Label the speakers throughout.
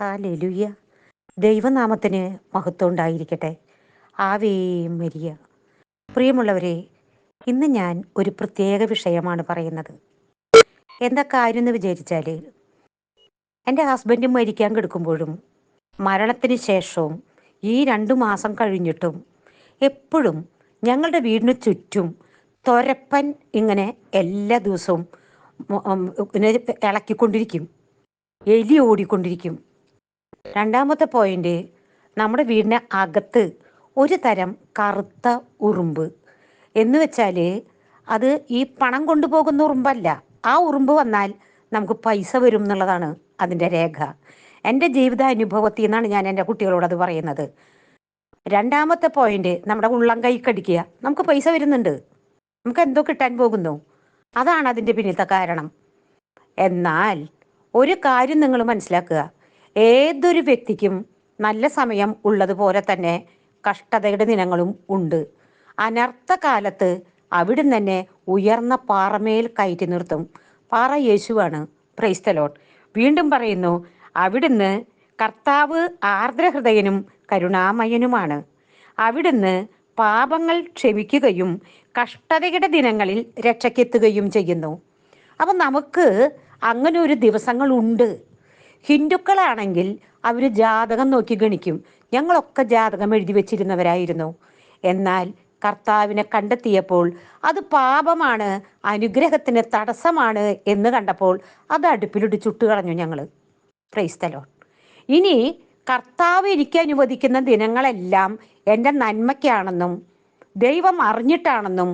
Speaker 1: ഹാലലുയ്യ ദൈവനാമത്തിന് മഹത്വം ഉണ്ടായിരിക്കട്ടെ. ആവേയും മരിയ. പ്രിയമുള്ളവരെ ഇന്ന് ഞാൻ ഒരു പ്രത്യേക വിഷയമാണ് പറയുന്നത്. എന്താ കാര്യം എന്ന് വിചാരിച്ചാൽ എന്റെ ഹസ്ബൻഡ് മരിക്കാൻ കിടക്കുമ്പോഴും മരണത്തിന് ശേഷവും ഈ രണ്ടു മാസം കഴിഞ്ഞിട്ടും എപ്പോഴും ഞങ്ങളുടെ വീടിന് ചുറ്റും തൊരപ്പൻ ഇങ്ങനെ എല്ലാ ദിവസവും ഇളക്കിക്കൊണ്ടിരിക്കും. എലി ഓടിക്കൊണ്ടിരിക്കും. രണ്ടാമത്തെ പോയിന്റ് നമ്മുടെ വീടിന് അകത്ത് ഒരു തരം കറുത്ത ഉറുമ്പ്. എന്ന് വെച്ചാൽ അത് ഈ പണം കൊണ്ടുപോകുന്ന ഉറുമ്പല്ല. ആ ഉറുമ്പ് വന്നാൽ നമുക്ക് പൈസ വരും എന്നുള്ളതാണ് അതിന്റെ രേഖ. എന്റെ ജീവിതാനുഭവത്തിൽ നിന്നാണ് ഞാൻ എന്റെ കുട്ടികളോട് അത് പറയുന്നത്. രണ്ടാമത്തെ പോയിന്റ് നമ്മുടെ ഉള്ളം കൈ കടിക്കുക നമുക്ക് പൈസ വരുന്നുണ്ട്. നമുക്ക് എന്തോ കിട്ടാൻ പോകുന്നു. അതാണ് അതിന്റെ പിന്നിലത്തെ കാരണം. എന്നാൽ ഒരു കാര്യം നിങ്ങൾ മനസ്സിലാക്കുക. ഏതൊരു വ്യക്തിക്കും നല്ല സമയം ഉള്ളതുപോലെ തന്നെ കഷ്ടതയുടെ ദിനങ്ങളും ഉണ്ട്. അനർത്ഥ കാലത്ത് അവിടുന്ന് തന്നെ ഉയർന്ന പാറമേൽ കയറ്റി നിർത്തും. പാറ യേശുവാണ്. പ്രൈസ്തലോട്ട് വീണ്ടും പറയുന്നു അവിടുന്ന് കർത്താവ് ആർദ്രഹൃദയനും കരുണാമയനുമാണ്. അവിടുന്ന് പാപങ്ങൾ ക്ഷമിക്കുകയും കഷ്ടതയുടെ ദിനങ്ങളിൽ രക്ഷയ്ക്കെത്തുകയും ചെയ്യുന്നു. അപ്പം നമുക്ക് അങ്ങനെ ഒരു ദിവസങ്ങളുണ്ട്. ഹിന്ദുക്കളാണെങ്കിൽ അവർ ജാതകം നോക്കി ഗണിക്കും. ഞങ്ങളൊക്കെ ജാതകം എഴുതി വെച്ചിരുന്നവരായിരുന്നു. എന്നാൽ കർത്താവിനെ കണ്ടെത്തിയപ്പോൾ അത് പാപമാണ് അനുഗ്രഹത്തിന് തടസ്സമാണ് എന്ന് കണ്ടപ്പോൾ അത് അടുപ്പിലിട്ട് ചുട്ടുകളഞ്ഞു ഞങ്ങൾ ക്രൈസ്തലോ ഇനി കർത്താവ് എനിക്ക് അനുവദിക്കുന്ന ദിനങ്ങളെല്ലാം എന്റെ നന്മയ്ക്കാണെന്നും ദൈവം അറിഞ്ഞിട്ടാണെന്നും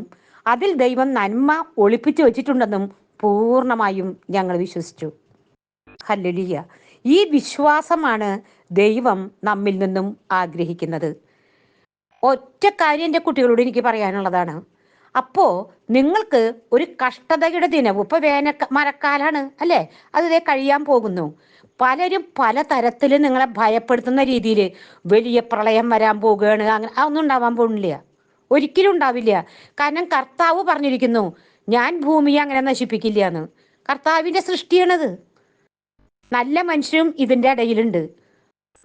Speaker 1: അതിൽ ദൈവം നന്മ ഒളിപ്പിച്ചു വച്ചിട്ടുണ്ടെന്നും പൂർണമായും ഞങ്ങൾ വിശ്വസിച്ചു. ഹല്ലേലൂയ. ഈ വിശ്വാസമാണ് ദൈവം നമ്മിൽ നിന്നും ആഗ്രഹിക്കുന്നത്. ഒറ്റ കാര്യം എന്റെ കുട്ടികളോട് എനിക്ക് പറയാനുള്ളതാണ്. അപ്പോ നിങ്ങൾക്ക് ഒരു കഷ്ടതയുടെ ദിനവും ഇപ്പൊ വേന മരക്കാലാണ് അല്ലേ? അത് കഴിയാൻ പോകുന്നു. പലരും പല തരത്തിൽ നിങ്ങളെ ഭയപ്പെടുത്തുന്ന രീതിയിൽ വലിയ പ്രളയം വരാൻ പോകുകയാണ് അങ്ങനെ അതൊന്നും ഉണ്ടാവാൻ പോകുന്നില്ല. ഒരിക്കലും ഉണ്ടാവില്ല. കാരണം കർത്താവ് പറഞ്ഞിരിക്കുന്നു ഞാൻ ഭൂമിയെ അങ്ങനെ നശിപ്പിക്കില്ല എന്ന്. കർത്താവിന്റെ സൃഷ്ടിയാണത്. നല്ല മനുഷ്യരും ഇതിന്റെ ഇടയിലുണ്ട്.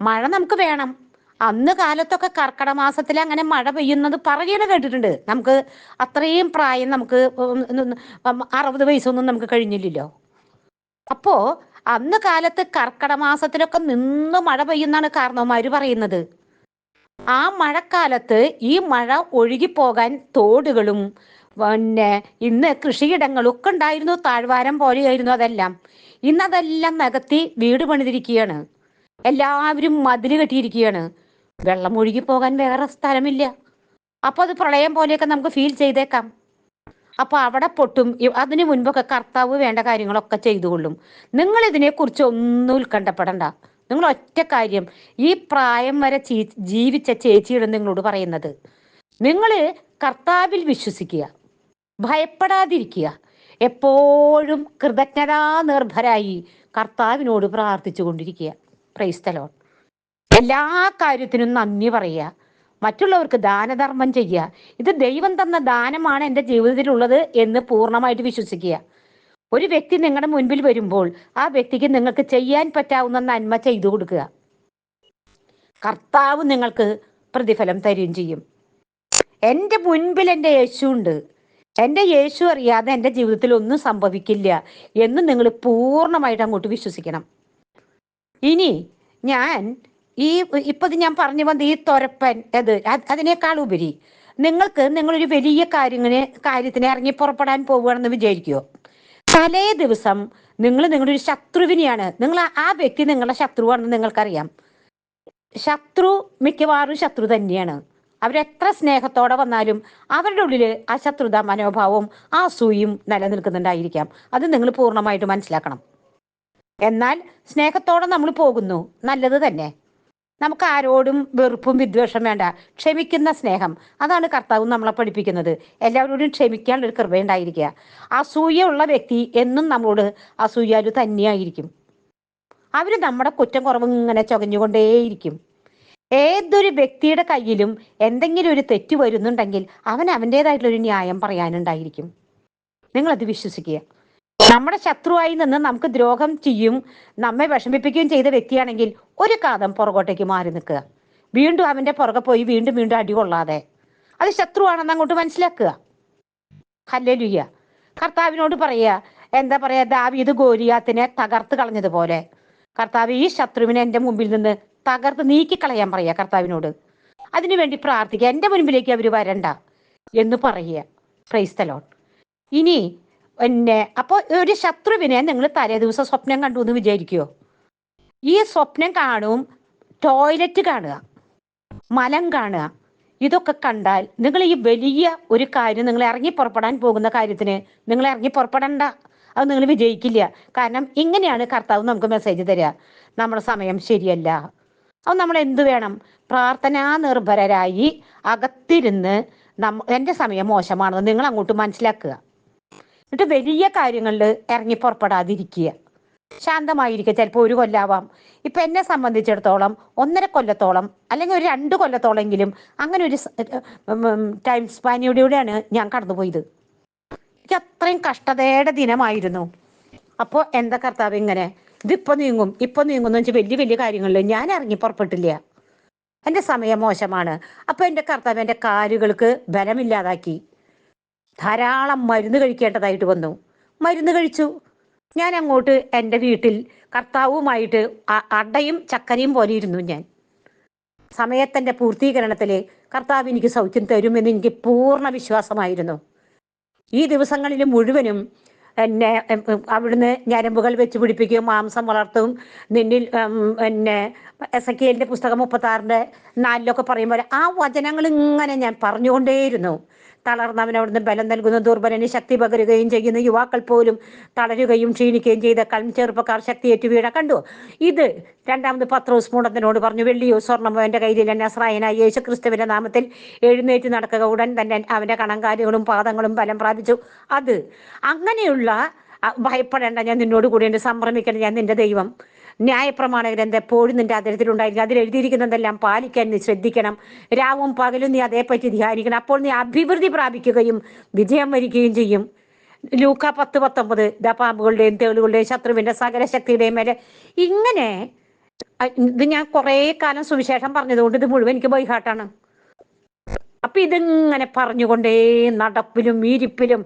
Speaker 1: മഴ നമുക്ക് വേണം. അന്ന് കാലത്തൊക്കെ കർക്കട മാസത്തിൽ അങ്ങനെ മഴ പെയ്യുന്നത് പറയണ കേട്ടിട്ടുണ്ട്. നമുക്ക് അത്രയും പ്രായം നമുക്ക് അറുപത് വയസ്സൊന്നും നമുക്ക് കഴിഞ്ഞില്ലല്ലോ. അപ്പോ അന്ന് കാലത്ത് കർക്കട മാസത്തിലൊക്കെ നിന്ന് മഴ പെയ്യുന്നാണ് കാരണവന്മാര് പറയുന്നത്. ആ മഴക്കാലത്ത് ഈ മഴ ഒഴുകിപ്പോകാൻ തോടുകളും പിന്നെ ഇന്ന് കൃഷിയിടങ്ങളും ഒക്കെ ഉണ്ടായിരുന്നു. താഴ്വാരം പോലെയായിരുന്നു അതെല്ലാം. ഇന്ന് അതെല്ലാം നികത്തി വീട് പണിതിരിക്കുകയാണ്. എല്ലാവരും മതിൽ കെട്ടിയിരിക്കുകയാണ്. വെള്ളം ഒഴുകി പോകാൻ വേറെ സ്ഥലമില്ല. അപ്പോൾ അത് പ്രളയം പോലെയൊക്കെ നമുക്ക് ഫീൽ ചെയ്തേക്കാം. അപ്പോൾ അവിടെ പൊട്ടും. അതിനു മുൻപൊക്കെ കർത്താവ് വേണ്ട കാര്യങ്ങളൊക്കെ ചെയ്തുകൊള്ളും. നിങ്ങൾ ഇതിനെക്കുറിച്ച് ഒന്നും ഉത്കണ്ഠപ്പെടണ്ട. നിങ്ങൾ ഒറ്റ കാര്യം. ഈ പ്രായം വരെ ജീവിച്ച ചേച്ചിയുടെ നിങ്ങളോട് പറയുന്നത്. നിങ്ങൾ കർത്താവിൽ വിശ്വസിക്കുക. ഭയപ്പെടാതിരിക്കുക. എപ്പോഴും കൃതജ്ഞതാ നിർഭരായി കർത്താവിനോട് പ്രാർത്ഥിച്ചു കൊണ്ടിരിക്കുക പ്രൈസ്തലോൺ എല്ലാ കാര്യത്തിനും നന്ദി പറയുക. മറ്റുള്ളവർക്ക് ദാനധർമ്മം ചെയ്യുക. ഇത് ദൈവം തന്ന ദാനമാണ് എന്റെ ജീവിതത്തിലുള്ളത് എന്ന് പൂർണമായിട്ട് വിശ്വസിക്കുക. ഒരു വ്യക്തി നിങ്ങളുടെ മുൻപിൽ വരുമ്പോൾ ആ വ്യക്തിക്ക് നിങ്ങൾക്ക് ചെയ്യാൻ പറ്റാവുന്ന നന്മ ചെയ്തു കൊടുക്കുക. കർത്താവ് നിങ്ങൾക്ക് പ്രതിഫലം തരുകയും ചെയ്യും. എന്റെ മുൻപിൽ എന്റെ യേശു ഉണ്ട്. എന്റെ യേശു അറിയാതെ എന്റെ ജീവിതത്തിൽ ഒന്നും സംഭവിക്കില്ല എന്ന് നിങ്ങൾ പൂർണമായിട്ട് അങ്ങോട്ട് വിശ്വസിക്കണം. ഇനി ഞാൻ ഈ ഇപ്പൊ ഞാൻ പറഞ്ഞു വന്ന ഈ തൊരപ്പൻ അത് അത് അതിനേക്കാൾ ഉപരി നിങ്ങൾക്ക് നിങ്ങളൊരു വലിയ കാര്യങ്ങനെ കാര്യത്തിന് ഇറങ്ങി പുറപ്പെടാൻ പോവുകയാണെന്ന് വിചാരിക്കുമോ തലേ ദിവസം നിങ്ങൾ നിങ്ങളുടെ ഒരു ശത്രുവിനെയാണ്. നിങ്ങൾ ആ വ്യക്തി നിങ്ങളുടെ ശത്രുവാണെന്ന് നിങ്ങൾക്കറിയാം. ശത്രു മിക്കവാറും ശത്രു തന്നെയാണ്. അവരെത്ര സ്നേഹത്തോടെ വന്നാലും അവരുടെ ഉള്ളിൽ ആ ശത്രുത മനോഭാവവും ആ സൂയും നിലനിൽക്കുന്നുണ്ടായിരിക്കാം. അത് നിങ്ങൾ പൂർണമായിട്ട് മനസ്സിലാക്കണം. എന്നാൽ സ്നേഹത്തോടെ നമ്മൾ പോകുന്നു നല്ലത് തന്നെ. നമുക്ക് ആരോടും വെറുപ്പും വിദ്വേഷം വേണ്ട. ക്ഷമിക്കുന്ന സ്നേഹം അതാണ് കർത്താവ് നമ്മളെ പഠിപ്പിക്കുന്നത്. എല്ലാവരോടും ക്ഷമിക്കാനുള്ള ഒരു കൃപയുണ്ടായിരിക്കുക അസൂയ ഉള്ള വ്യക്തി എന്നും നമ്മളോട് അസൂയാലു തന്നെയായിരിക്കും. അവർ നമ്മുടെ കുറ്റം കുറവ് ഇങ്ങനെ ചൊകഞ്ഞുകൊണ്ടേയിരിക്കും. ഏതൊരു വ്യക്തിയുടെ കയ്യിലും എന്തെങ്കിലും ഒരു തെറ്റ് വരുന്നുണ്ടെങ്കിൽ അവൻ അവന്റെതായിട്ടുള്ളൊരു ന്യായം പറയാനുണ്ടായിരിക്കും. നിങ്ങളത് വിശ്വസിക്കുക. നമ്മുടെ ശത്രുവായി നിന്ന് നമുക്ക് ദ്രോഹം ചെയ്യും നമ്മെ വിഷമിപ്പിക്കുകയും ചെയ്ത വ്യക്തിയാണെങ്കിൽ ഒരു കാതം പുറകോട്ടേക്ക് മാറി നിൽക്കുക. വീണ്ടും അവന്റെ പുറകെ പോയി വീണ്ടും വീണ്ടും അടി കൊള്ളാതെ. അത് ശത്രുവാണെന്ന് അങ്ങോട്ട് മനസ്സിലാക്കുക. ഹല്ലേലൂയ കർത്താവിനോട് പറയുക എന്താ പറയാ ദാവീദ് ഗോരിയാത്തിനെ തകർത്ത് കളഞ്ഞതുപോലെ. കർത്താവ് ഈ ശത്രുവിനെ എന്റെ മുമ്പിൽ നിന്ന് തകർത്ത് നീക്കിക്കളയാൻ പറയുക കർത്താവിനോട്. അതിനുവേണ്ടി പ്രാർത്ഥിക്കുക എന്റെ മുൻപിലേക്ക് അവർ വരണ്ട എന്ന് പറയുക. ക്രൈസ്തലോൺ ഇനി എന്നെ അപ്പോൾ ഒരു ശത്രുവിനെ നിങ്ങൾ തലേ ദിവസം സ്വപ്നം കണ്ടു എന്ന് വിചാരിക്കുമോ ഈ സ്വപ്നം കാണും ടോയ്ലറ്റ് കാണുക മലം കാണുക. ഇതൊക്കെ കണ്ടാൽ നിങ്ങൾ ഈ വലിയ ഒരു കാര്യം നിങ്ങൾ ഇറങ്ങി പുറപ്പെടാൻ പോകുന്ന കാര്യത്തിന് നിങ്ങൾ ഇറങ്ങി പുറപ്പെടണ്ട. അത് നിങ്ങൾ വിജയിക്കില്ല. കാരണം ഇങ്ങനെയാണ് കർത്താവ് നമുക്ക് മെസ്സേജ് തരിക. നമ്മുടെ സമയം ശരിയല്ല. അത് നമ്മൾ എന്ത് വേണം? പ്രാർത്ഥനാ നിർഭരരായി അകത്തിരുന്ന് നമ്മ എന്റെ സമയം മോശമാണെന്ന് നിങ്ങൾ അങ്ങോട്ട് മനസ്സിലാക്കുക. എന്നിട്ട് വലിയ കാര്യങ്ങളിൽ ഇറങ്ങി പുറപ്പെടാതിരിക്കുക. ശാന്തമായിരിക്കുക. ചിലപ്പോൾ ഒരു കൊല്ലാവാം. ഇപ്പൊ എന്നെ സംബന്ധിച്ചിടത്തോളം ഒന്നര കൊല്ലത്തോളം അല്ലെങ്കിൽ ഒരു രണ്ട് കൊല്ലത്തോളെങ്കിലും അങ്ങനെ ഒരു ടൈം സ്പാനിലൂടെയാണ് ഞാൻ കടന്നുപോയത്. എനിക്ക് അത്രയും കഷ്ടതയുടെ ദിനമായിരുന്നു. അപ്പോൾ എന്താ കർത്താവ് ഇങ്ങനെ? ഇതിപ്പോ നീങ്ങും ഇപ്പൊ നീങ്ങും എന്ന് വെച്ചാൽ വലിയ വലിയ കാര്യങ്ങളിൽ ഞാൻ ഇറങ്ങി പുറപ്പെട്ടില്ല. എന്റെ സമയം മോശമാണ്. അപ്പൊ എന്റെ കർത്താവ് എന്റെ കാലുകൾക്ക് ബലമില്ലാതാക്കി. ധാരാളം മരുന്ന് കഴിക്കേണ്ടതായിട്ട് വന്നു. മരുന്ന് കഴിച്ചു. ഞാൻ അങ്ങോട്ട് എന്റെ വീട്ടിൽ കർത്താവുമായിട്ട് അടയും ചക്കരയും പോലെ ഇരുന്നു ഞാൻ. സമയത്തിന്റെ പൂർത്തീകരണത്തിൽ കർത്താവ് എനിക്ക് സൗഖ്യം തരുമെന്ന് എനിക്ക് പൂർണ വിശ്വാസമായിരുന്നു. ഈ ദിവസങ്ങളിൽ മുഴുവനും എന്നെ അവിടുന്ന് ഞരമ്പുകൾ വെച്ച് പിടിപ്പിക്കും മാംസം വളർത്തും. നിന്നിൽ എന്നെ എസ് എ കെലിന്റെ പുസ്തകം മുപ്പത്താറിന്റെ നാലിലൊക്കെ പറയുമ്പോൾ ആ വചനങ്ങൾ ഇങ്ങനെ ഞാൻ പറഞ്ഞുകൊണ്ടേയിരുന്നു. തളർന്നവൻ അവിടുന്ന് ബലം നൽകുന്നു. ദുർബലന് ശക്തി പകരുകയും ചെയ്യുന്ന. യുവാക്കൾ പോലും തളരുകയും ക്ഷീണിക്കുകയും ചെയ്ത കളി ചെറുപ്പക്കാർ ശക്തിയേറ്റു വീഴ കണ്ടു. ഇത് രണ്ടാമത് പത്രോസ് മൂടത്തിനോട് പറഞ്ഞു വെള്ളിയോ സ്വർണമോ എന്റെ എന്നെ അസ്രായനായി യേശു ക്രിസ്തുവിന്റെ നാമത്തിൽ എഴുന്നേറ്റ് നടക്കുക. ഉടൻ തന്നെ അവന്റെ കണങ്കാലുകളും പാദങ്ങളും ബലം പ്രാപിച്ചു. അത് അങ്ങനെയുള്ള ഭയപ്പെടേണ്ട. ഞാൻ നിന്നോട് കൂടി ഉണ്ട് സംഭ്രമിക്കണം. ഞാൻ നിന്റെ ദൈവം. ന്യായപ്രമാണ ഗ്രന്ഥം എപ്പോഴും നിന്റെ അതിരത്തിലുണ്ടായിരിക്കും അതിൽ എഴുതിയിരിക്കുന്നതെല്ലാം പാലിക്കാൻ നീ ശ്രദ്ധിക്കണം. രാവും പകലും നീ അതേപ്പറ്റി ധ്യാനിക്കണം. അപ്പോൾ നീ അഭിവൃദ്ധി പ്രാപിക്കുകയും വിജയം വരികയും ചെയ്യും. ലൂക്ക പത്ത് പത്തൊമ്പത് ദപാമ്പുകളുടെയും പാമ്പുകളുടെയും തേളുകളുടെയും ശത്രുവിന്റെ സകല ശക്തിയുടെയും മേലെ. ഇങ്ങനെ ഇത് ഞാൻ കുറേ കാലം സുവിശേഷം പറഞ്ഞതുകൊണ്ട് ഇത് മുഴുവൻ എനിക്ക് ബൈഹാട്ടാണ് അപ്പൊ ഇതിങ്ങനെ പറഞ്ഞുകൊണ്ടേ നടപ്പിലും ഇരിപ്പിലും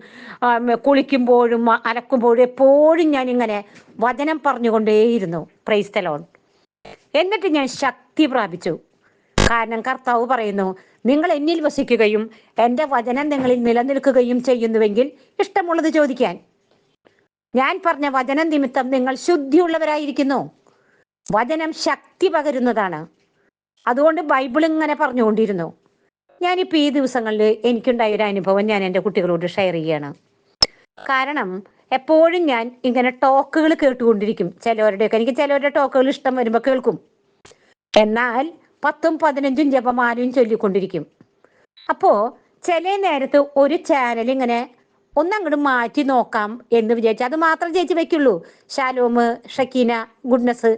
Speaker 1: കുളിക്കുമ്പോഴും അലക്കുമ്പോഴും എപ്പോഴും ഞാൻ ഇങ്ങനെ വചനം പറഞ്ഞുകൊണ്ടേയിരുന്നു. പ്രൈസ്തലോൺ എന്നിട്ട് ഞാൻ ശക്തി പ്രാപിച്ചു. കാരണം കർത്താവ് പറയുന്നു നിങ്ങൾ എന്നിൽ വസിക്കുകയും എന്റെ വചനം നിങ്ങളിൽ നിലനിൽക്കുകയും ചെയ്യുന്നുവെങ്കിൽ ഇഷ്ടമുള്ളത് ചോദിക്കാൻ. ഞാൻ പറഞ്ഞ വചനം നിമിത്തം നിങ്ങൾ ശുദ്ധിയുള്ളവരായിരിക്കുന്നു. വചനം ശക്തി പകരുന്നതാണ്. അതുകൊണ്ട് ബൈബിൾ ഇങ്ങനെ പറഞ്ഞുകൊണ്ടിരുന്നു. ഞാനിപ്പോൾ ഈ ദിവസങ്ങളിൽ എനിക്കുണ്ടായ ഒരു അനുഭവം ഞാൻ എന്റെ കുട്ടികളോട് ഷെയർ ചെയ്യാണ്. കാരണം എപ്പോഴും ഞാൻ ഇങ്ങനെ ടോക്കുകൾ കേട്ടുകൊണ്ടിരിക്കും. ചിലവരുടെയൊക്കെ എനിക്ക് ചിലവരുടെ ടോക്കുകൾ ഇഷ്ടം വരുമ്പോൾ കേൾക്കും. എന്നാൽ പത്തും പതിനഞ്ചും ജപമാലയും ചൊല്ലിക്കൊണ്ടിരിക്കും. അപ്പോൾ ചില നേരത്ത് ഒരു ചാനൽ ഇങ്ങനെ ഒന്നങ്ങോട്ട് മാറ്റി നോക്കാം എന്ന് വിചാരിച്ചു അത് മാത്രം ചേച്ചി വെക്കുള്ളൂ. ഷാലോമ് ഷക്കീന ഗുഡ്നസ്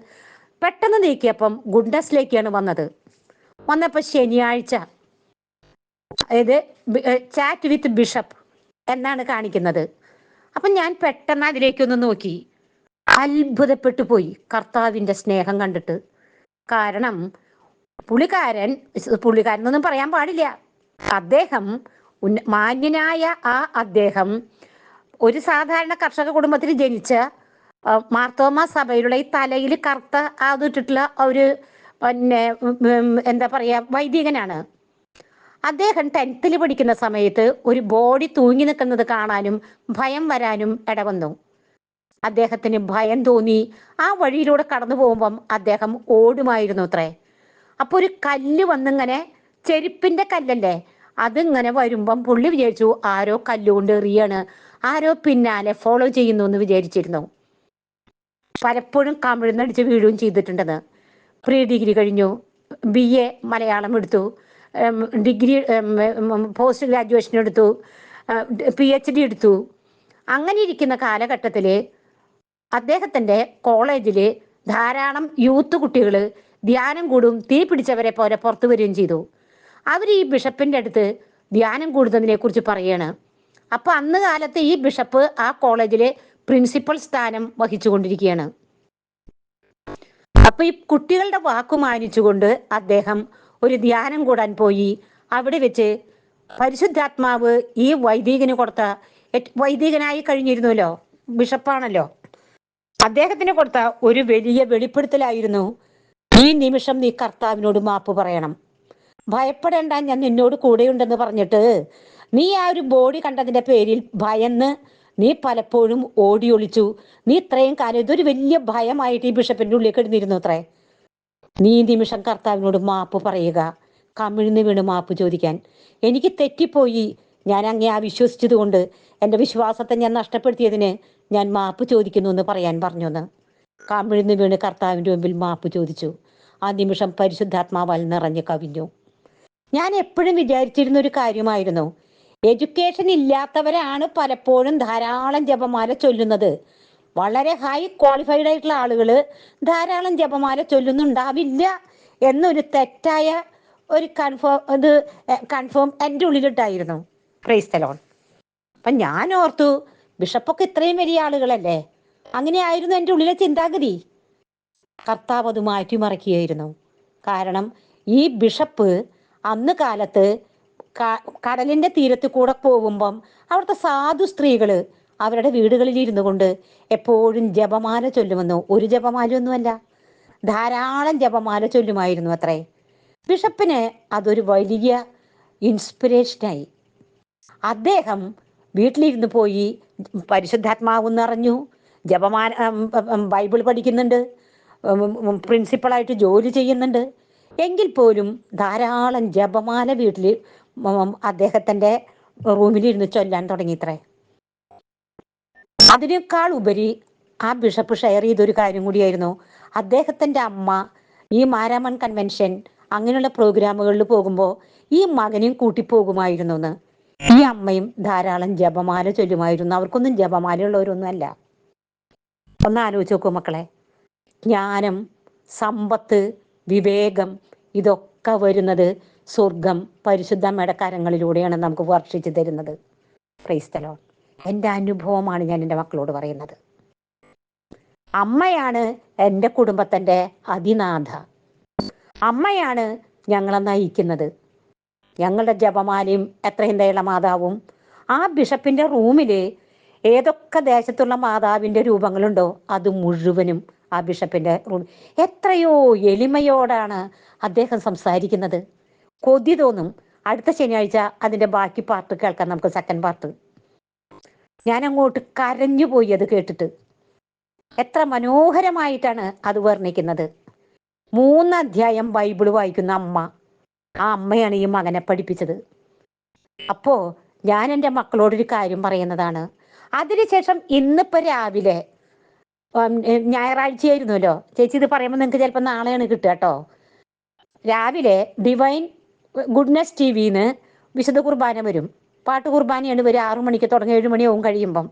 Speaker 1: പെട്ടെന്ന് നീക്കിയപ്പം ഗുഡ്നസിലേക്കാണ് വന്നത്. വന്നപ്പോൾ ശനിയാഴ്ച അതായത് ചാറ്റ് വിത്ത് ബിഷപ്പ് എന്നാണ് കാണിക്കുന്നത്. അപ്പം ഞാൻ പെട്ടെന്ന് അതിലേക്കൊന്ന് നോക്കി. അത്ഭുതപ്പെട്ടു പോയി കർത്താവിന്റെ സ്നേഹം കണ്ടിട്ട്. കാരണം പുള്ളിക്കാരൻ ഒന്നും പറയാൻ പാടില്ല. അദ്ദേഹം മാന്യനായ ആ അദ്ദേഹം ഒരു സാധാരണ കർഷക കുടുംബത്തിൽ ജനിച്ച മാർത്തോമ സഭയിലുള്ള ഈ തലയിൽ കറുത്ത അതിട്ടിട്ടുള്ള ഒരു പിന്നെ എന്താ പറയാ വൈദികനാണ്. അദ്ദേഹം ടെൻത്തിൽ പഠിക്കുന്ന സമയത്ത് ഒരു ബോഡി തൂങ്ങി നിൽക്കുന്നത് കാണാനും ഭയം വരാനും ഇടവന്നു. അദ്ദേഹത്തിന് ഭയം തോന്നി. ആ വഴിയിലൂടെ കടന്നു പോകുമ്പം അദ്ദേഹം ഓടുമായിരുന്നു അത്രേ അപ്പൊ ഒരു കല്ല് വന്നിങ്ങനെ ചെരുപ്പിന്റെ കല്ലല്ലേ? അതിങ്ങനെ വരുമ്പം പുള്ളി വിചാരിച്ചു ആരോ കല്ലുകൊണ്ട് എറിയാണ്. ആരോ പിന്നാലെ ഫോളോ ചെയ്യുന്നു എന്ന് വിചാരിച്ചിരുന്നു. പലപ്പോഴും കമിഴ്ന്നടിച്ച് വീഴുകയും ചെയ്തിട്ടുണ്ടെന്ന്. പ്രീ ഡിഗ്രി കഴിഞ്ഞു. ബി എ മലയാളം എടുത്തു. ഡിഗ്രി പോസ്റ്റ് ഗ്രാജുവേഷൻ എടുത്തു പി എച്ച് ഡി എടുത്തു. അങ്ങനെ ഇരിക്കുന്ന കാലഘട്ടത്തിൽ അദ്ദേഹത്തിന്റെ കോളേജിൽ ധാരാളം യൂത്ത് കുട്ടികൾ ധ്യാനം കൂടും തീ പിടിച്ചവരെ പോലെ പുറത്തു വരികയും ചെയ്തു. അവർ ഈ ബിഷപ്പിന്റെ അടുത്ത് ധ്യാനം കൂടുന്നതിനെ കുറിച്ച് പറയാണ്. അപ്പോൾ അന്ന് കാലത്ത് ഈ ബിഷപ്പ് ആ കോളേജിലെ പ്രിൻസിപ്പൽ സ്ഥാനം വഹിച്ചുകൊണ്ടിരിക്കുകയാണ് അപ്പൊ ഈ കുട്ടികളുടെ വാക്കു മാനിച്ചുകൊണ്ട് അദ്ദേഹം ഒരു ധ്യാനം കൂടാൻ പോയി. അവിടെ വെച്ച് പരിശുദ്ധാത്മാവ് ഈ വൈദികന് കൊടുത്ത വൈദികനായി കഴിഞ്ഞിരുന്നല്ലോ ബിഷപ്പാണല്ലോ. അദ്ദേഹത്തിന് കൊടുത്ത ഒരു വലിയ വെളിപ്പെടുത്തലായിരുന്നു ഈ നിമിഷം നീ കർത്താവിനോട് മാപ്പ് പറയണം. ഭയപ്പെടേണ്ട ഞാൻ നിന്നോട് കൂടെയുണ്ടെന്ന് പറഞ്ഞിട്ട് നീ ആ ഒരു ബോഡി കണ്ടതിന്റെ പേരിൽ ഭയന്ന് നീ പലപ്പോഴും ഓടി ഒളിച്ചു നീ ഇത്രയും കാലം ഇതൊരു വലിയ ഭയമായിട്ട് ഈ ബിഷപ്പിന്റെ ഉള്ളിൽ കിടന്നിരുന്നു അത്രേ. നീ നിമിഷം കർത്താവിനോട് മാപ്പ് പറയുക. കമിഴ്ന്ന് വീണ് മാപ്പ് ചോദിക്കാൻ. എനിക്ക് തെറ്റിപ്പോയി. ഞാൻ അങ്ങേ ആ വിശ്വസിച്ചത് കൊണ്ട് എന്റെ വിശ്വാസത്തെ ഞാൻ നഷ്ടപ്പെടുത്തിയതിന് ഞാൻ മാപ്പ് ചോദിക്കുന്നു എന്ന് പറയാൻ പറഞ്ഞു എന്ന് കമിഴ്ന്ന് വീണ് കർത്താവിന്റെ മുമ്പിൽ മാപ്പ് ചോദിച്ചു. ആ നിമിഷം പരിശുദ്ധാത്മാവാൽ നിറഞ്ഞു കവിഞ്ഞു. ഞാൻ എപ്പോഴും വിചാരിച്ചിരുന്ന ഒരു കാര്യമായിരുന്നു. എഡ്യൂക്കേഷൻ ഇല്ലാത്തവരാണ് പലപ്പോഴും ധാരാളം ജപമാല ചൊല്ലുന്നത്. വളരെ ഹൈ ക്വാളിഫൈഡ് ആയിട്ടുള്ള ആളുകൾ ധാരാളം ജപമാല ചൊല്ലുന്നുണ്ടാവില്ല എന്നൊരു തെറ്റായ ഒരു കൺഫേം ഇത് കൺഫേം എന്റെ ഉള്ളിലിട്ടായിരുന്നു. ക്രൈസ്തലോൺ അപ്പം ഞാൻ ഓർത്തു ബിഷപ്പൊക്കെ ഇത്രയും വലിയ ആളുകളല്ലേ? അങ്ങനെയായിരുന്നു എന്റെ ഉള്ളിലെ ചിന്താഗതി. കർത്താവ് അത് മാറ്റിമറിക്കുകയായിരുന്നു. കാരണം ഈ ബിഷപ്പ് അന്ന് കാലത്ത് ക- കടലിന്റെ തീരത്ത് കൂടെ പോകുമ്പം അവിടുത്തെ സാധു സ്ത്രീകൾ അവരുടെ വീടുകളിൽ ഇരുന്നു കൊണ്ട് എപ്പോഴും ജപമാല ചൊല്ലുമെന്നോ ഒരു ജപമാലയൊന്നുമല്ല ധാരാളം ജപമാല ചൊല്ലുമായിരുന്നു അത്രേ. ബിഷപ്പിന് അതൊരു വലിയ ഇൻസ്പിറേഷനായി അദ്ദേഹം വീട്ടിലിരുന്ന് പോയി പരിശുദ്ധാത്മാവ് അറിഞ്ഞു ഉം, ബൈബിൾ പഠിക്കുന്നുണ്ട് പ്രിൻസിപ്പളായിട്ട് ജോലി ചെയ്യുന്നുണ്ട്. എങ്കിൽ പോലും ധാരാളം ജപമാല വീട്ടിൽ അദ്ദേഹത്തിന്റെ റൂമിലിരുന്ന് ചൊല്ലാൻ തുടങ്ങിത്രേ അതിനേക്കാൾ ഉപരി ആ ബിഷപ്പ് ഷെയർ ചെയ്തൊരു കാര്യം കൂടിയായിരുന്നു. അദ്ദേഹത്തിന്റെ അമ്മ ഈ മാരാമൺ കൺവെൻഷൻ അങ്ങനെയുള്ള പ്രോഗ്രാമുകളിൽ പോകുമ്പോൾ ഈ മകനെയും കൂട്ടി പോകുമായിരുന്നു എന്ന് ഈ അമ്മയും ധാരാളം ജപമാല ചൊല്ലുമായിരുന്നു. അവർക്കൊന്നും ജപമാലയുള്ളവരൊന്നും അല്ല ഒന്ന് ആലോചിച്ച് നോക്കൂ മക്കളെ. ജ്ഞാനം സമ്പത്ത് വിവേകം ഇതൊക്കെ വരുന്നത് സ്വർഗം പരിശുദ്ധ മേടക്കാരങ്ങളിലൂടെയാണ് നമുക്ക് വർഷിച്ചു തരുന്നത്. ക്രൈസ്തലോ എന്റെ അനുഭവമാണ് ഞാൻ എന്റെ മക്കളോട് പറയുന്നത്. അമ്മയാണ് എന്റെ കുടുംബത്തിന്റെ അതിനാഥ. അമ്മയാണ് ഞങ്ങളെ നയിക്കുന്നത്. ഞങ്ങളുടെ ജപമാലയും എത്രയും ദയുള്ള മാതാവും ആ ബിഷപ്പിന്റെ റൂമിൽ ഏതൊക്കെ ദേശത്തുള്ള മാതാവിന്റെ രൂപങ്ങളുണ്ടോ അത് മുഴുവനും ആ ബിഷപ്പിന്റെ റൂം എത്രയോ എളിമയോടാണ് അദ്ദേഹം സംസാരിക്കുന്നത്. കൊതി തോന്നും. അടുത്ത ശനിയാഴ്ച അതിന്റെ ബാക്കി പാർട്ട് കേൾക്കാം നമുക്ക് സെക്കൻഡ് പാർട്ട് ഞാൻ അങ്ങോട്ട് കരഞ്ഞു പോയി അത് കേട്ടിട്ട്. എത്ര മനോഹരമായിട്ടാണ് അത് വർണിക്കുന്നത്. മൂന്ന് അധ്യായം ബൈബിൾ വായിക്കുന്ന അമ്മ. ആ അമ്മയാണ് ഈ മകനെ പഠിപ്പിച്ചത്. അപ്പോ ഞാൻ എന്റെ മക്കളോടൊരു കാര്യം പറയുന്നതാണ്. അതിനുശേഷം ഇന്നിപ്പോ രാവിലെ ഞായറാഴ്ചയായിരുന്നല്ലോ. ചേച്ചി ഇത് പറയുമ്പോൾ നിങ്ങൾക്ക് ചിലപ്പോൾ നാളെയാണ് കിട്ടുക കേട്ടോ. രാവിലെ ഡിവൈൻ ഗുഡ്നസ് ടി വിന്ന് വിശുദ്ധ കുർബാന വരും. പാട്ട് കുർബാനയാണ് വരും ആറു മണിക്ക് തുടങ്ങി ഏഴ് മണിയാവും കഴിയുമ്പം.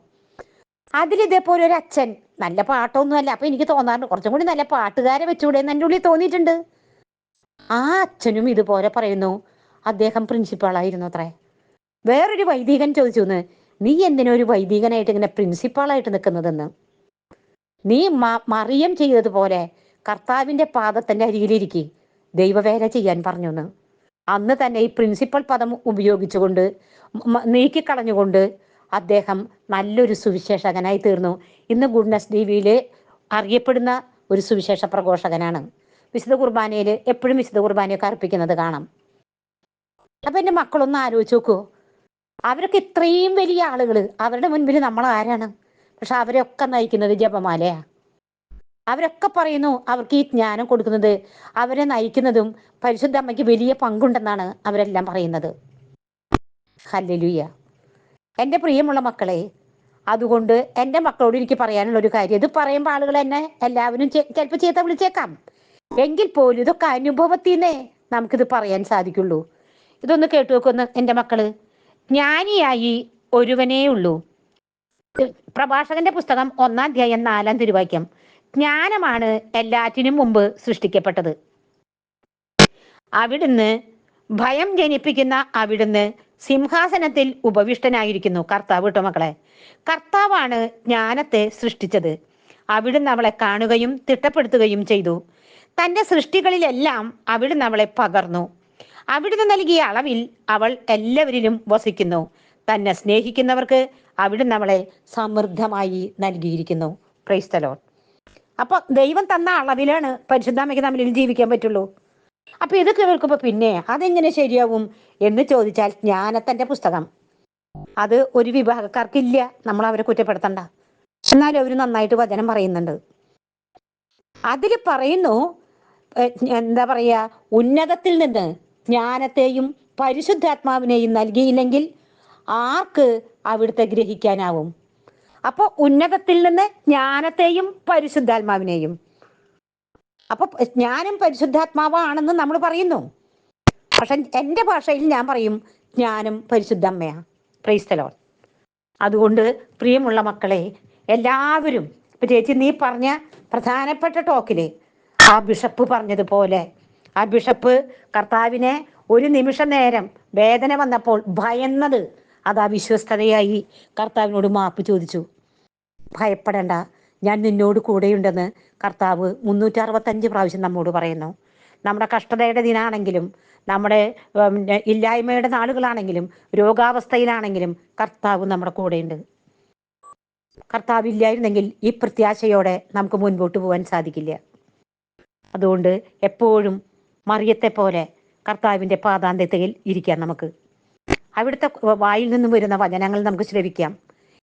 Speaker 1: അതിലിതേപോലെ ഒരു അച്ഛൻ നല്ല പാട്ടൊന്നുമല്ല. അപ്പൊ എനിക്ക് തോന്നാറുണ്ട് കുറച്ചും കൂടി നല്ല പാട്ടുകാരെ വെച്ചുകൂടെ എന്ന് എന്റെ ഉള്ളിൽ തോന്നിയിട്ടുണ്ട്. ആ അച്ഛനും ഇതുപോലെ പറയുന്നു അദ്ദേഹം പ്രിൻസിപ്പാളായിരുന്നു അത്രേ. വേറൊരു വൈദികൻ ചോദിച്ചു എന്ന് നീ എന്തിനാ ഒരു വൈദികനായിട്ട് ഇങ്ങനെ പ്രിൻസിപ്പാളായിട്ട് നിൽക്കുന്നതെന്ന്? നീ മറിയം ചെയ്തതുപോലെ കർത്താവിന്റെ പാദത്തിന്റെ അരികിലിരിക്കി. ദൈവവേല ചെയ്യാൻ പറഞ്ഞു എന്ന്. അന്ന് തന്നെ ഈ പ്രിൻസിപ്പൽ പദം ഉപയോഗിച്ചുകൊണ്ട് നീക്കിക്കളഞ്ഞുകൊണ്ട് അദ്ദേഹം നല്ലൊരു സുവിശേഷകനായി തീർന്നു. ഇന്ന് ഗുഡ്നസ് ടി വിയിൽ അറിയപ്പെടുന്ന ഒരു സുവിശേഷ പ്രഘോഷകനാണ്. വിശുദ്ധ കുർബാനയിൽ എപ്പോഴും വിശുദ്ധ കുർബാനയൊക്കെ അർപ്പിക്കുന്നത് കാണാം. അപ്പൊ എന്റെ മക്കളൊന്ന് ആലോചിച്ച് നോക്കൂ. അവരൊക്കെ ഇത്രയും വലിയ ആളുകൾ അവരുടെ മുൻപിൽ നമ്മൾ ആരാണ് പക്ഷെ അവരെയൊക്കെ നയിക്കുന്നത് ജപമാലയാ. അവരൊക്കെ പറയുന്നു അവർക്ക് ഈ ജ്ഞാനം കൊടുക്കുന്നത് അവരെ നയിക്കുന്നതും പരിശുദ്ധ അമ്മയ്ക്ക് വലിയ പങ്കുണ്ടെന്നാണ് അവരെല്ലാം പറയുന്നത്. ഹല്ലേലൂയ. എന്റെ പ്രിയമുള്ള മക്കളെ അതുകൊണ്ട് എന്റെ മക്കളോട് എനിക്ക് പറയാനുള്ള ഒരു കാര്യം ഇത് പറയുമ്പോൾ ആളുകൾ എന്നെ എല്ലാവരും ചിലപ്പോൾ ചീത്ത വിളിച്ചേക്കാം. എങ്കിൽ പോലും ഇതൊക്കെ അനുഭവത്തിന്നേ നമുക്കിത് പറയാൻ സാധിക്കുള്ളൂ. ഇതൊന്ന് കേട്ടു നോക്കൊന്ന് എന്റെ മക്കൾ. ജ്ഞാനിയായി ഒരുവനേ ഉള്ളൂ പ്രഭാഷകന്റെ പുസ്തകം ഒന്നാം അധ്യായം നാലാം തിരുവാക്യം. ജ്ഞാനമാണ് എല്ലാറ്റിനും മുമ്പ് സൃഷ്ടിക്കപ്പെട്ടത്. അവിടുന്ന് ഭയം ജനിപ്പിക്കുന്ന അവിടുന്ന് സിംഹാസനത്തിൽ ഉപവിഷ്ടനായിരിക്കുന്നു കർത്താവ് കേട്ടോ മക്കളെ. കർത്താവാണ് ജ്ഞാനത്തെ സൃഷ്ടിച്ചത്. അവിടുന്ന് അവളെ കാണുകയും തിട്ടപ്പെടുത്തുകയും ചെയ്തു. തന്റെ സൃഷ്ടികളിലെല്ലാം അവിടുന്ന് അവളെ പകർന്നു. അവിടുന്ന് നൽകിയ അളവിൽ അവൾ എല്ലാവരിലും വസിക്കുന്നു. തന്നെ സ്നേഹിക്കുന്നവർക്ക് അവിടുന്ന് അവളെ സമൃദ്ധമായി നൽകിയിരിക്കുന്നു. ക്രൈസ്തലോ അപ്പൊ ദൈവം തന്ന അളവിലാണ് പരിശുദ്ധാമയ്ക്ക് തമ്മിൽ ജീവിക്കാൻ പറ്റുള്ളൂ. അപ്പൊ ഇത് കേൾക്കുമ്പോ പിന്നെ അതെങ്ങനെ ശരിയാവും എന്ന് ചോദിച്ചാൽ ജ്ഞാനത്തിന്റെ പുസ്തകം. അത് ഒരു വിഭാഗക്കാർക്കില്ല. നമ്മൾ അവരെ കുറ്റപ്പെടുത്തണ്ട. എന്നാലും അവർ നന്നായിട്ട് വചനം പറയുന്നുണ്ട്. അതിൽ പറയുന്നു എന്താ പറയാ ഉന്നതത്തിൽ നിന്ന് ജ്ഞാനത്തെയും പരിശുദ്ധാത്മാവിനെയും നൽകിയില്ലെങ്കിൽ ആർക്ക് അവിടുത്തെ ഗ്രഹിക്കാനാവും? അപ്പോൾ ഉന്നതത്തിൽ നിന്ന് ജ്ഞാനത്തെയും പരിശുദ്ധാത്മാവിനെയും. അപ്പൊ ജ്ഞാനം പരിശുദ്ധാത്മാവാണെന്ന് നമ്മൾ പറയുന്നു. പക്ഷെ എന്റെ ഭാഷയിൽ ഞാൻ പറയും ജ്ഞാനം പരിശുദ്ധമ്മയാ. ക്രൈസ്തലോ അതുകൊണ്ട് പ്രിയമുള്ള മക്കളെ എല്ലാവരും ഇപ്പൊ ചേച്ചി നീ പറഞ്ഞ പ്രധാനപ്പെട്ട ടോക്കിൽ ആ ബിഷപ്പ് പറഞ്ഞതുപോലെ ആ ബിഷപ്പ് കർത്താവിനെ ഒരു നിമിഷ നേരം വേദന വന്നപ്പോൾ ഭയന്നത് അത് ആ വിശ്വസ്തതയായി കർത്താവിനോട് മാപ്പ് ചോദിച്ചു. ഭയപ്പെടേണ്ട. ഞാൻ നിന്നോട് കൂടെയുണ്ടെന്ന് കർത്താവ് മുന്നൂറ്റി അറുപത്തഞ്ച് പ്രാവശ്യം നമ്മോട് പറയുന്നു. നമ്മുടെ കഷ്ടതയുടെ ദിനാണെങ്കിലും നമ്മുടെ ഇല്ലായ്മയുടെ നാളുകളാണെങ്കിലും രോഗാവസ്ഥയിലാണെങ്കിലും കർത്താവ് നമ്മുടെ കൂടെയുണ്ട്. കർത്താവ് ഇല്ലായിരുന്നെങ്കിൽ ഈ പ്രത്യാശയോടെ നമുക്ക് മുൻപോട്ട് പോകാൻ സാധിക്കില്ല. അതുകൊണ്ട് എപ്പോഴും മറിയത്തെ പോലെ കർത്താവിന്റെ പാതാന്ത്യത്തിൽ ഇരിക്കാം നമുക്ക്. അവിടുത്തെ വായിൽ നിന്നും വരുന്ന വചനങ്ങൾ നമുക്ക് ശ്രവിക്കാം.